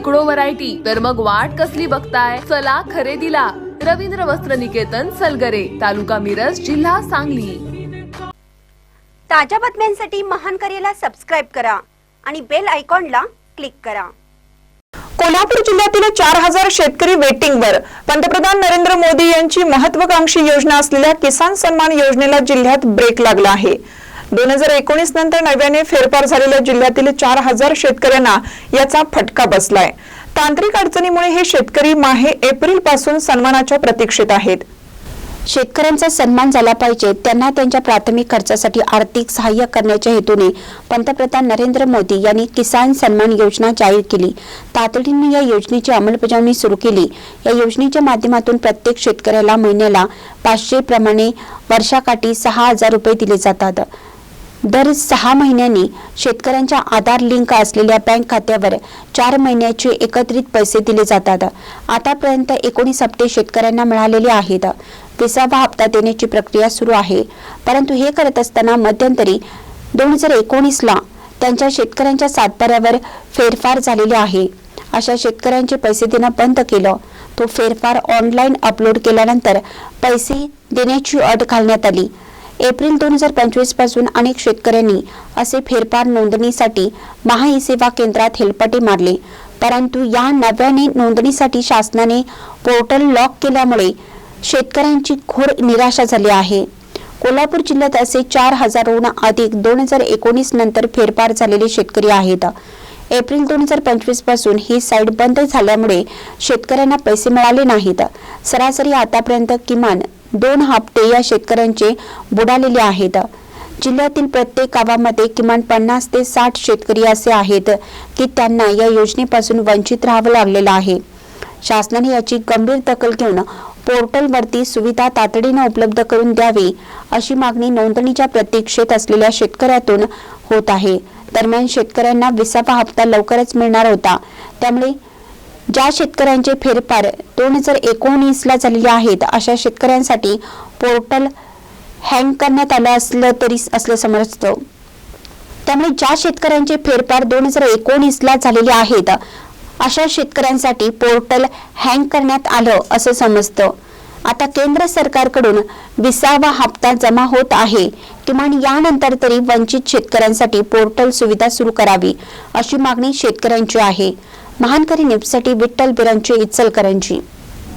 शेकडो व्हरायटी तर मग वाट कसली बघताय? चला खरेदीला. रवींद्र वस्त्र निकेतन सलगरे तालुका मिरज जिल्हा सांगली. ताज्या बातम्यांसाठी महान करेला सबस्क्राईब करा आणि बेल आयकॉनला क्लिक करा. कोल्हापूर जिल्ह्यातील चार हजार शेतकरी वेटिंगवर पंतप्रधान नरेंद्र मोदी यांची महत्वाकांक्षी योजना असलेल्या किसान सन्मान योजनेला जिल्ह्यात ब्रेक लागला आहे. दोन हजार एकोणीस नंतर नव्याने फेरफार झालेल्या जिल्ह्यातील चार हजार शेतकऱ्यांना याचा फटका बसलाय. तांत्रिक अडचणीमुळे हे शेतकरी माहे एप्रिलपासून सन्मानाच्या प्रतीक्षेत आहेत. शेतकऱ्यांचा सन्मान झाला पाहिजे त्यांना त्यांच्या प्राथमिक खर्चासाठी आर्थिक सहाय्य करण्याच्या हेतूने पंतप्रधान नरेंद्र मोदी यांनी किसान सन्मान योजना जाहीर केली. तातडीने या योजनेची अंमलबजावणी सुरू केली. या योजनेच्या माध्यमातून प्रत्येक शेतकऱ्याला महिन्याला पाचशे प्रमाणे वर्षाकाठी सहा हजार रुपये दिले जातात. दर सहा महिन्यांनी शेतकऱ्यांच्या आधार लिंक असलेल्या बँक खात्यावर चार महिन्याचे एकत्रित पैसे दिले जातात. आतापर्यंत एकोणीस हप्ते शेतकऱ्यांना मिळालेले आहेत. विसावा हप्ता देण्याची प्रक्रिया सुरू आहे. परंतु हे करत असताना मध्यंतरी दोन हजार एकोणीसला त्यांच्या शेतकऱ्यांच्या सातबाऱ्यावर फेरफार झालेले आहे. अशा शेतकऱ्यांचे पैसे देणं बंद केलं. तो फेरफार ऑनलाईन अपलोड केल्यानंतर पैसे देण्याची अट घालण्यात आली. एप्रिल दोन हजार पंचवीसपासून अनेक शेतकऱ्यांनी असे फेरफार नोंदणीसाठी महा ई सेवा केंद्रात हेलपाटे मारले. परंतु या नव्याने नोंदणीसाठी शासनाने पोर्टल लॉक केल्यामुळे शेतकऱ्यांची घोर निराशा झाली आहे. कोल्हापूर जिल्ह्यात असे चार हजारहून अधिक दोन हजार एकोणीस नंतर फेरफार झालेले शेतकरी आहेत. एप्रिल दोन हजार पंचवीसपासून ही साईट बंद झाल्यामुळे शेतकऱ्यांना पैसे मिळाले नाहीत. सरासरी आतापर्यंत किमान दोन हप्ते या शेतकऱ्यांचे बुडालेले आहेत. जिल्ह्यातील प्रत्येक गावामध्ये किमान पन्नास ते साठ शेतकरी असे आहेत की त्यांना या योजनेपासून वंचित राहावं लागलेलं आहे. शासनाने याची गंभीर दखल घेऊन पोर्टलवरती सुविधा तातडीने उपलब्ध करून द्यावी अशी मागणी नोंदणीच्या प्रतीक्षेत असलेल्या शेतकऱ्यातून होत आहे. दरम्यान शेतकऱ्यांना विसावा हप्ता लवकरच मिळणार होता. त्यामुळे ज्या शेतकऱ्यांचे फेरफार दोन हजार एकोणीसला झालेले आहेत अशा शेतकऱ्यांसाठी पोर्टल हँग करण्यात आलं असलं तरी असलं समजतं. त्यामुळे ज्या शेतकऱ्यांचे फेरफार दोन हजार एकोणीसला झालेले आहेत अशा शेतकऱ्यांसाठी पोर्टल हँग करण्यात आलं असं समजतं. आता केंद्र सरकारकडून विसावा हप्ता जमा होत आहे. किमान यानंतर तरी वंचित शेतकऱ्यांसाठी पोर्टल सुविधा सुरू करावी अशी मागणी शेतकऱ्यांची आहे. महानकरी नेपसाठी विठ्ठल बिरांची इचलकरांची